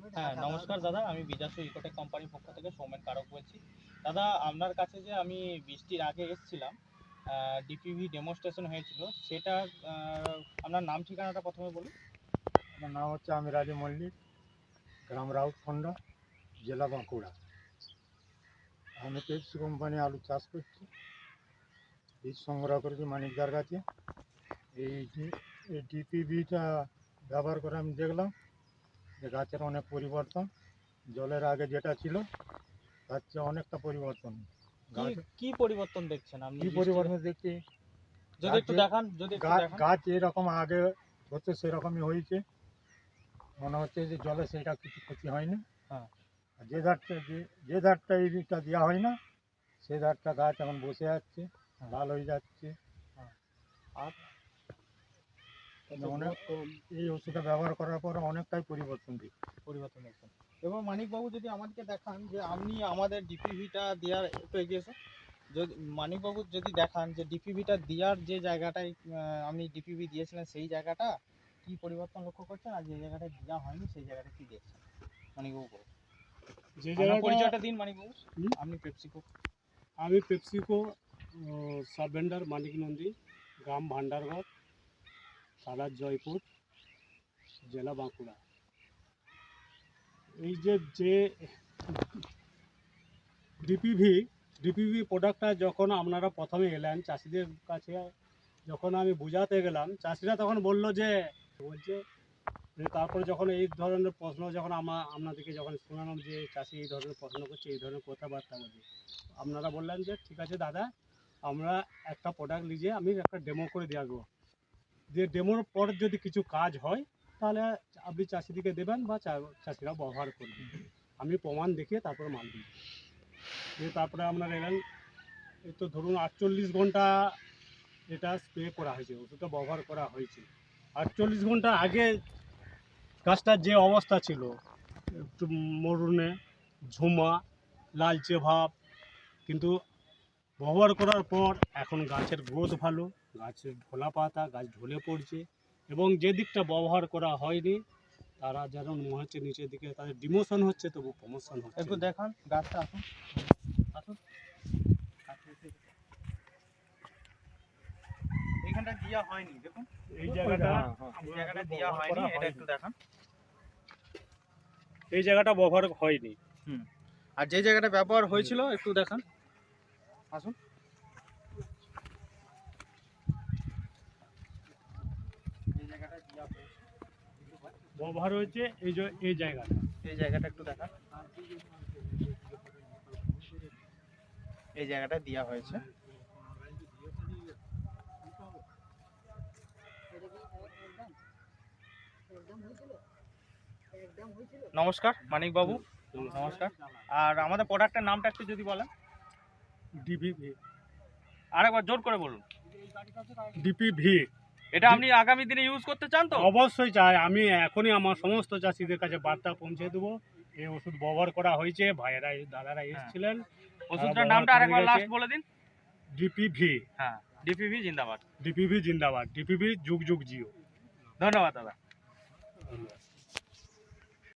হ্যাঁ নমস্কার দাদা আমি বিজাসু ইকোটেক কোম্পানির পক্ষ থেকে সৌমেন কারক বলছি। দাদা আপনার কাছে যে আমি বৃষ্টির আগে এসেছিলাম ডিপিভি ডেমনস্ট্রেশন হয়েছিল সেটা আপনার নাম ঠিকানাটা প্রথমে বলুন। আমার নাম হচ্ছে আমি রাজু মল্লিক গ্রাম রাউতখন্ডা জেলা বাঁকুড়া। আমি পেপসি কোম্পানি আলু চাষ করছি বীজ সংগ্রহ করেছি মানিকদার কাছে। এই ডি- এই ডিপিবিটা ব্যবহার করে আমি দেখলাম যে গাছের অনেক পরিবর্তন জলের আগে যেটা ছিল তার চেয়ে অনেকটা পরিবর্তন। কি পরিবর্তন দেখছেন আপনি কি পরিবর্তন দেখছি? যদি একটু দেখান যদি গাছ গাছ এরকম আগে হচ্ছে সেরকমই হয়েছে। মনে হচ্ছে যে জলে সেটা কিছু ক্ষতি হয়নি। হ্যাঁ। আর যে ধারটা যে ধারটা এইটা দেওয়া হয় না সে ধারটা গাছ এখন বসে যাচ্ছে হ্যাঁ। লাল হয়ে যাচ্ছে। আর মানে অনেক এই ওষুধটা ব্যবহার করার পর অনেকটাই পরিবর্তন পরিবর্তন দেখছেন এবং মানিকবাবু যদি আমাদেরকে দেখান যে আপনি আমাদের ডিপিভিটা দেওয়ার একটু এগিয়েছে যদি মানিকবাবু যদি দেখান যে ডিপিভিটা দেওয়ার যে জায়গাটায় আপনি ডিপিভি দিয়েছিলেন সেই জায়গাটা কি পরিবর্তন লক্ষ্য করছেন? আর যে জায়গাটায় দেওয়া হয়নি সেই জায়গাটা কি দেখছেন মানিকবাবু যে জায়গাটা পরিচয়টা দিন মানিকবাবু? আপনি পেপসিকো আমি PepsiCo sub vendor Manik Nandi গ্রাম ভান্ডারঘর। থানা জয়পুর জেলা বাঁকুড়া। এই যে যে ডিপিভি ডিপিভি প্রোডাক্টটা যখন আপনারা প্রথমে এলেন, চাষিদের কাছে যখন আমি বোঝাতে গেলাম, চাষিরা তখন বলল যে, বলছে তারপরে যখন এই ধরনের প্রশ্ন যখন আমা, আপনাদেরকে যখন শোনালাম যে, চাষি এই ধরনের প্রশ্ন করছে, এই ধরনের কথাবার্তা বলছে, আপনারা বললেন যে, ঠিক আছে দাদা, আমরা একটা প্রোডাক্ট নিয়ে আমি একটা ডেমো করে দিয়ে আসব। দিয়ে ডেমোর পর যদি কিছু কাজ হয়, তাহলে আপনি চাষিদিকে দেবেন বা চাষিরা ব্যবহার করবেন আমি প্রমাণ দেখিয়ে তারপরে মাল দিই দিয়ে তারপরে আপনারা এলেন, এই তো ধরুন আটচল্লিশ ঘণ্টা এটা স্প্রে করা হয়েছে, ওষুধটা ব্যবহার করা হয়েছে। আটচল্লিশ ঘণ্টা আগে গাছটার যে অবস্থা ছিল, একটু মরুনে, ঝুমা, লালচে ভাব, কিন্তু ব্যবহার করার পর এখন গাছের গ্রোথ ভালো। গাছের ঢোলা পাতা গাছ ঢলে পড়ছে এবং যে দিকটা ব্যবহার করা হয়নি তারা যেন মনে হচ্ছে নিচের দিকে তাদের ডিমোশন হচ্ছে তবু প্রমোশন হচ্ছে একটু দেখান গাছটা আসুন। আসুন। হয়নি দেখুন। এই জায়গাটা হ্যাঁ, হ্যাঁ। এই জায়গাটা দেওয়া হয়নি এটা একটু দেখান। এই জায়গাটা ব্যবহার হয়নি। আর যে জায়গাটা ব্যবহার হয়েছিল একটু দেখান। আসুন এই জায়গাটা দেওয়া হয়েছে। ব্যবহার হয়েছে এই যে এই জায়গাটা। এই জায়গাটা একটু দেখান এই জায়গাটা দেওয়া হয়েছে। নমস্কার মানিক বাবু। নমস্কার। আর আমাদের প্রোডাক্টের নামটা একটু যদি বলেন। ডিপিভি আরেকবার জোর করে বলুন। ডিপিভি এটা আপনি আগামী দিনে ইউজ করতে চান তো? অবশ্যই চাই। আমি এখনই আমার সমস্ত চাষিদের কাছে বার্তা পৌঁছে দেবো। এই ওষুধ ব্যবহার করা হয়েছে। ভাইয়েরা দাদারা এসেছিলেন। ওষুধটার নামটা আরেকবার লাস্ট বলে দিন। ডিপিভি হ্যাঁ ডিপিভি জিন্দাবাদ। ডিপিভি জিন্দাবাদ। ডিপিভি যুগ যুগ জিও। ধন্যবাদ দাদা।